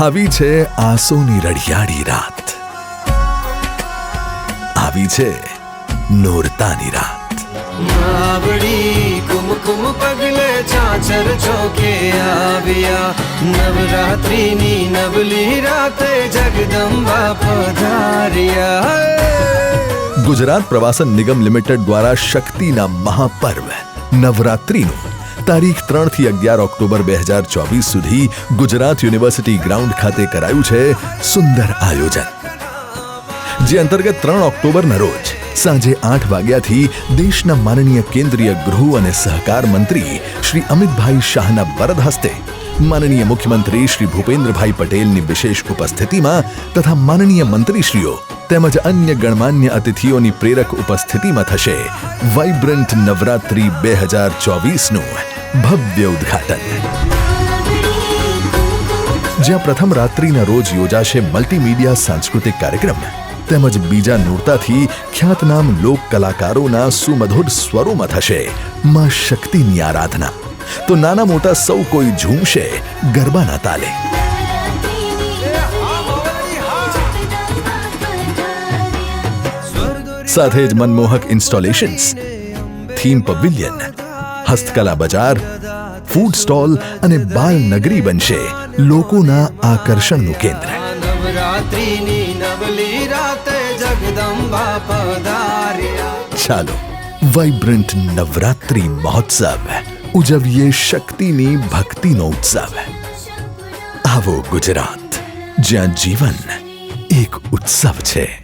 આવી છે આંસુની રડિયાળી રાત. આવી છે નોરતાની રાત. માવડી કુમકુમ પગલે ચાચર ચોકે આવ્યા. નવરાત્રિની નવલી રાતે જગદંબા પધાર્યા. ગુજરાત પ્રવાસન નિગમ લિમિટેડ દ્વારા શક્તિના મહાપર્વ. નવરાત્રિનું તારીખ ત્રણથી અગિયાર ઓક્ટોબર બે હજાર ચોવીસ સુધી ગુજરાત યુનિવર્સિટી ગ્રાઉન્ડ ખાતે કરાયું છે સુંદર આયોજન. જે અંતર્ગત ત્રણ ઓક્ટોબરના રોજ સાંજે આઠ વાગ્યાથી દેશના માનનીય કેન્દ્રીય ગૃહ અને સહકાર મંત્રી શ્રી અમિતભાઈ શાહના વરદ હસ્તે માનનીય મુખ્યમંત્રી શ્રી ભૂપેન્દ્રભાઈ પટેલની વિશેષ ઉપસ્થિતિમાં તથા માનનીય મંત્રીશ્રીઓ તેમજ અન્ય ગણમાન્ય અતિથિઓની પ્રેરક ઉપસ્થિતિમાં થશે વાઇબ્રન્ટ નવરાત્રી બે હજાર ચોવીસનું ભવ્ય ઉદ્ઘાટન. જ્યાં પ્રથમ રાત્રિના રોજ યોજાશે મલ્ટીમીડિયા સાંસ્કૃતિક કાર્યક્રમ, તેમજ બીજા નૂરતાથી ખ્યાતનામ લોક કલાકારોના સુમધુર સ્વરોમાં થશે માં શક્તિની આરાધના. તો નાના મોટા સૌ કોઈ ઝૂમશે ગરબાના તાલે. સાથે જ મનમોહક ઇન્સ્ટોલેશન્સ થીમ પવેલિયન હસ્તકલા બજાર ફૂડ સ્ટોલ અને બાલ નગરી બનશે લોકોના આકર્ષણનું કેન્દ્ર. ચાલો વાઇબ્રન્ટ નવરાત્રી મહોત્સવ ઉજવીએ શક્તિની ભક્તિનો ઉત્સવ. આવો ગુજરાત જ્યાં જીવન એક ઉત્સવ છે.